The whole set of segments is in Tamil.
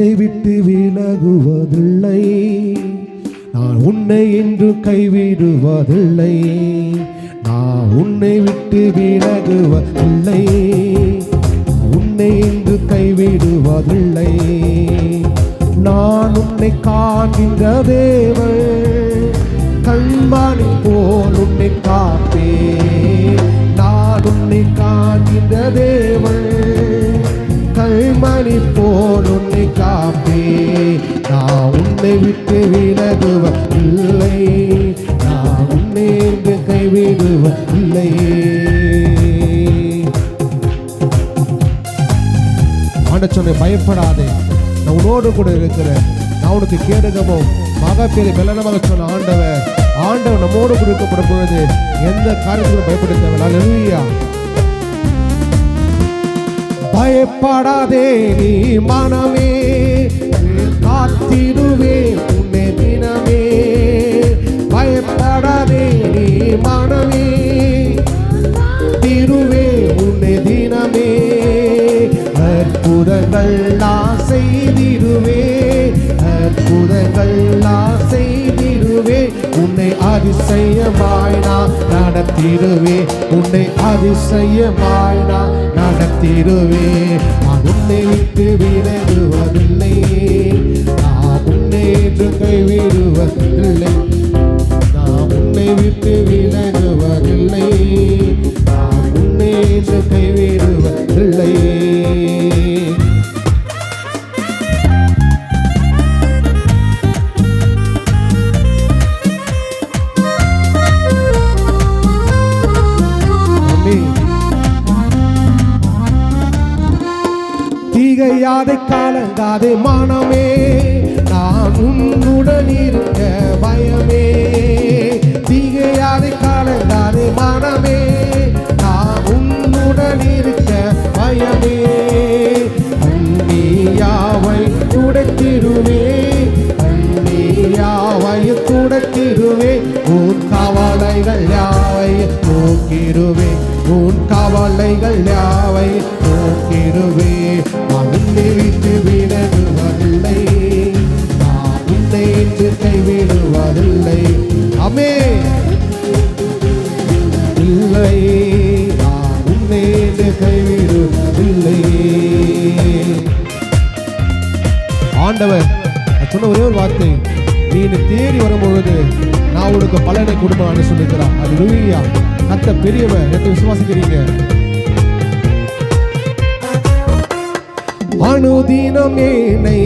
உன்னை விட்டு விலகுவதில்லை. நான் உன்னை என்று கைவிடுவதில்லை. நான் உன்னை விட்டு விலகுவதில்லை. உன்னை என்று கைவிடுவதில்லை. நான் உன்னை காண்கின்ற தேவன் கண்மணி போல் உன்னை காப்பேன். நான் உன்னை விட்டு விலகுவதில்லை நான் உன்னை என்று கைவிடுவதில்லை ஆண்ட சொன்ன பயப்படாதே. நான் உன்னோடு கூட இருக்கிறேன். நான் உனக்கு கேடுகமும் மகப்பேறு மெல்லனமாக சொன்ன ஆண்டவர் ஆண்டவர் நம்மோடு கூட இருக்கப்படும் பொழுது எந்த காரியத்திலும் பயப்பட தேவையில்லை பயப்படாதே நீ மனமே காத்திடுவே உன்னை தினமே. பயப்படாதே நீ மனமே. திருவே உன்னை தினமே. அற்புதங்கள் நான் செய்திடுவே அற்புதங்கள் நான் செய்திடுவே உன்னை அதிசயமாய் நான் நடத்திடுவே. உன்னை அதிசயமாய் நான் நடத்திடுவே. நான் உன்னை விட்டு விலகு. விட்டு விலகுவதில்லை. நான் உன்னை கைவிடுவதில்லை ஆமென். தீகையாதை காலங்காதே மனமே. நான் உன்னுடன் இருக்க பயமே. தீகையாதை காலங்காதே மனமே. நான் உன்னுடன் இருக்க பயமே. அந்நியாவை துடைத்திடுவே அந்நியாவை துடைத்திடுவே உன் கவலைகள் யாவை தூக்கிடுவே உன் கவலைகள் யாவை தூக்கிடுவே நான் விட்டு விலகுவதில்லை. நான் உன்னை என்று இல்லை அமே இல்லை நான் உன்னை என்று ஆண்டவர் சொன்ன ஒரே ஒரு வார்த்தை நீ என்னை தேடி வரும்பொழுது நான் உனக்கு பலனை கொடுப்பான்னு சொல்லிக்கிறான் அது லூயா கத்த பெரியவன் எத்த விசுவாசிக்கிறீங்க. அனுதினம் என்னை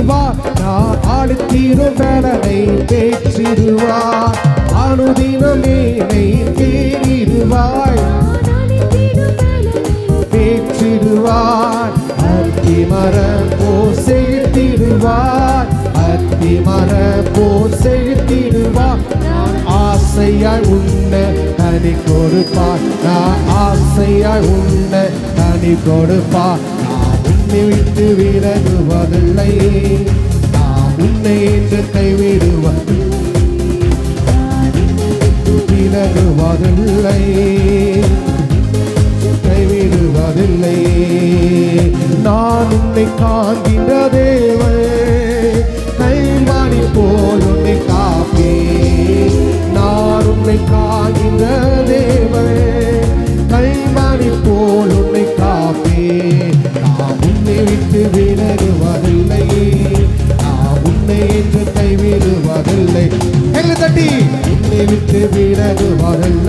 தேடிடுவார் நான் ஆளுத்தீரும் வேலனை பேச்சிடுவார் அனுதினம் என்னை தேடிடுவாய் பேச்சிடுவார் அத்தி மரம் போ செலுத்திடுவார் அத்தி மரம் போ செலுத்திடுவார் நான் ஆசையாய் உண்ண தனி கொடுப்பார். நான் ஆசையாய் உண்ண தனி கொடுப்பார். நான் உன்னை விட்டு விலகுவதில்லை விலகுவதில்லை கைவிடுவதில்லை நான் உன்னை காண்கின்ற தேவன். கைமாறி போல் உன்னை காப்பே நான் உன்னை காண்க விட்டு விலகுவார்கள்.